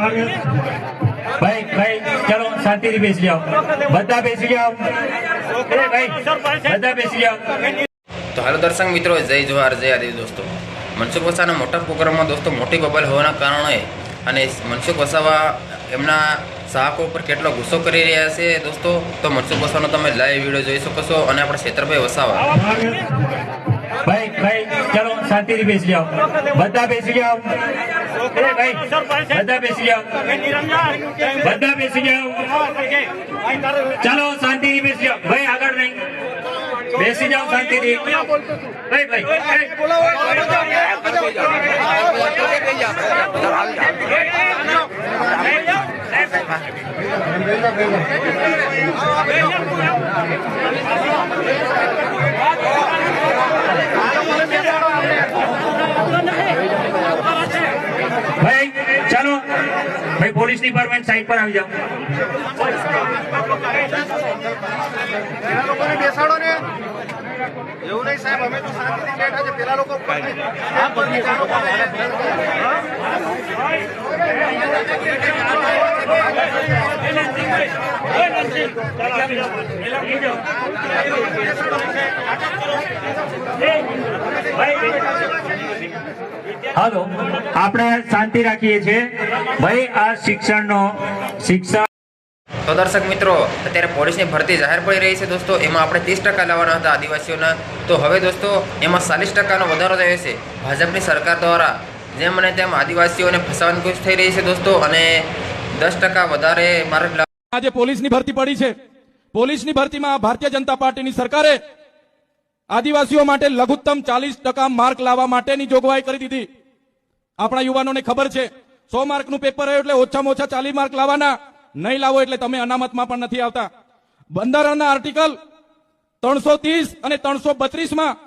ભાઈ ભાઈ ચલો શાંતિથી બેસી જાઓ. બધા બેસી જાઓ. બધા બેસી જાઓ. તો હાલો દર્શક મિત્રો જય જોહાર જય આદિ દોસ્તો. મનસુખ વસાવાના મોટા પ્રોગ્રામમાં દોસ્તો મોટી બબલ હોવાના કારણે અને મનસુખ વસાવા એમના ચાહકો ઉપર કેટલો ગુસ્સો કરી રહ્યા છે દોસ્તો તો મનસુખ વસાવાનો તમે લાઈવ વીડિયો જોઈ શકો છો અને આપણે ક્ષેત્રભાઈ વસાવા. ભાઈ ભાઈ ચલો શાંતિથી બેસી જાઓ બધા બેસી જાઓ ભાઈ બધા બેસી જાઓ બધા બેસી જાઓ ચાલો શાંતિથી બેસી જાઓ ભાઈ આગળ નહીં બેસી જાઓ શાંતિથી ભાઈ ભાઈ ભાઈ ચાલો ભાઈ પોલીસ ડિપાર્ટમેન્ટ સાઈડ પર આવી જાઓ. બેસાડો ને એવું નહીં સાહેબ અમે તો શાંતિથી બેઠા છે પેલા લોકો હાલો આપણે શાંતિ રાખીએ છીએ. ભાઈ આ શિક્ષણનો શિક્ષણ તો દર્શક મિત્રો અત્યારે પોલીસની ભરતી જાહેર પડી રહી છે દોસ્તો. એમાં આપણે ત્રીસ ટકા લાવવાના હતા આદિવાસીઓના. તો હવે દોસ્તો એમાં ચાલીસ ટકાનો વધારો થયો છે. ભાજપની સરકાર દ્વારા જેમ અને તેમ આદિવાસીઓને ફસાવાની કોશિશ થઈ રહી છે દોસ્તો અને દસ ટકા વધારે માર્ક આજે પોલીસની ભરતી પડી છે. પોલીસની ભરતીમાં ભારતીય જનતા પાર્ટીની સરકારે આદિવાસીઓ માટે લઘુત્તમ ચાલીસ ટકા માર્ક લાવવા માટેની જોગવાઈ કરી દીધી. આપણા યુવાનોને ખબર છે, સો માર્કનું પેપર હોય એટલે ઓછામાં ઓછા ચાલીસ માર્ક લાવવાના. નહીં લાવો એટલે તમે અનામતમાં પણ નથી આવતા. બંધારણના આર્ટિકલ ત્રણસો ત્રીસ અને ત્રણસો બત્રીસમાં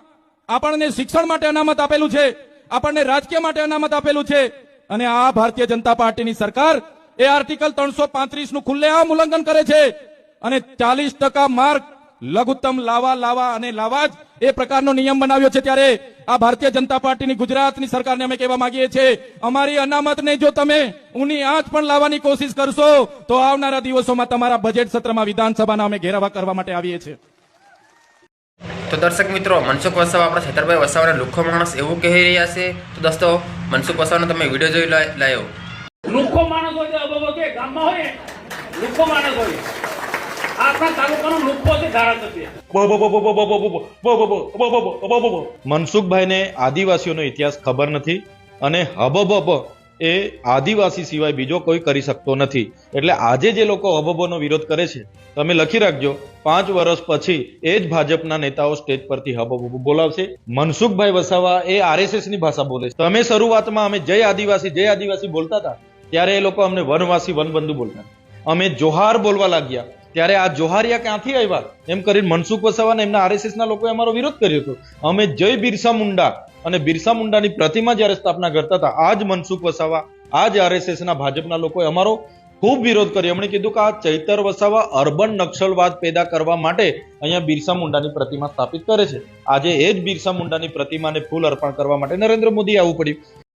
આપણને શિક્ષણ માટે અનામત આપેલું છે, આપણને રાજકીય માટે અનામત આપેલું છે. અને આ ભારતીય જનતા પાર્ટીની સરકાર એ આર્ટિકલ ત્રણસો પાંત્રીસનું ખુલ્લેઆમ ઉલ્લંઘન કરે છે. અને ચાલીસ ટકા માર્ક લઘુત્તમ લાવા લાવા અને લાવા જ એ પ્રકારનો નિયમ બનાવ્યો છે ત્યારે આ ભારતીય જનતા પાર્ટીની ગુજરાતની સરકારને અમે કહેવા માંગીએ છીએ અમારી અનામતને જો તમે ઊની આંચ પણ લાવવાની કોશિશ કરશો તો આવનારા દિવસોમાં તમારા બજેટ સત્રમાં વિધાનસભાના અમે ઘેરાવા કરવા માટે આવીએ છીએ. તો દર્શક મિત્રો મનસુખ વસાવા આપણા છેતરભાઈ વસાવાના લુખ્ખો માણસ એવું કહી રહ્યા છે. તો દોસ્તો મનસુખ વસાવાનો તમે વીડિયો જોઈ લાયો. લુખ્ખો માણસ હોય તો ગામમાં હોય? લુખ્ખો માણસ હોય. મનસુખભાઈને આદિવાસીઓનો ઇતિહાસ ખબર નથી અને હબબબ એ આદિવાસી સિવાય બીજો કોઈ કરી શકતો નથી એટલે આજે જે લોકો હબબનો વિરોધ કરે છે તમે લખી રાખજો પાંચ વર્ષ પછી એ જ ભાજપના નેતાઓ સ્ટેજ પરથી હબબબ બોલાવશે મનસુખભાઈ વસાવા એ આરએસએસની ભાષા બોલે છે તમે શરૂઆતમાં અમે જય આદિવાસી જય આદિવાસી બોલતા હતા ત્યારે એ લોકો અમને વનવાસી વનબંધુ બોલતા અમે જોહાર બોલવા લાગ્યા ત્યારે આ જોહારિયા ક્યાંથી આવ્યા? એમ કરીને મનસુખ વસાવા અને એમના આરએસએસ ના લોકોએ અમારો વિરોધ કર્યો હતો. અમે જય બિરસા મુંડા અને બિરસા મુંડાની પ્રતિમા જ્યારે સ્થાપના કરતા હતા આ જ મનસુખ વસાવા આ જ આરએસએસ ના ભાજપના લોકોએ અમારો ખૂબ વિરોધ કર્યો. એમણે કીધું કે આ ચૈતર વસાવા અર્બન નક્સલવાદ પેદા કરવા માટે અહીંયા બિરસા મુંડાની પ્રતિમા સ્થાપિત કરે છે. આજે એ જ બિરસા મુંડાની પ્રતિમાને ફૂલ અર્પણ કરવા માટે નરેન્દ્ર મોદી આવવું પડ્યું.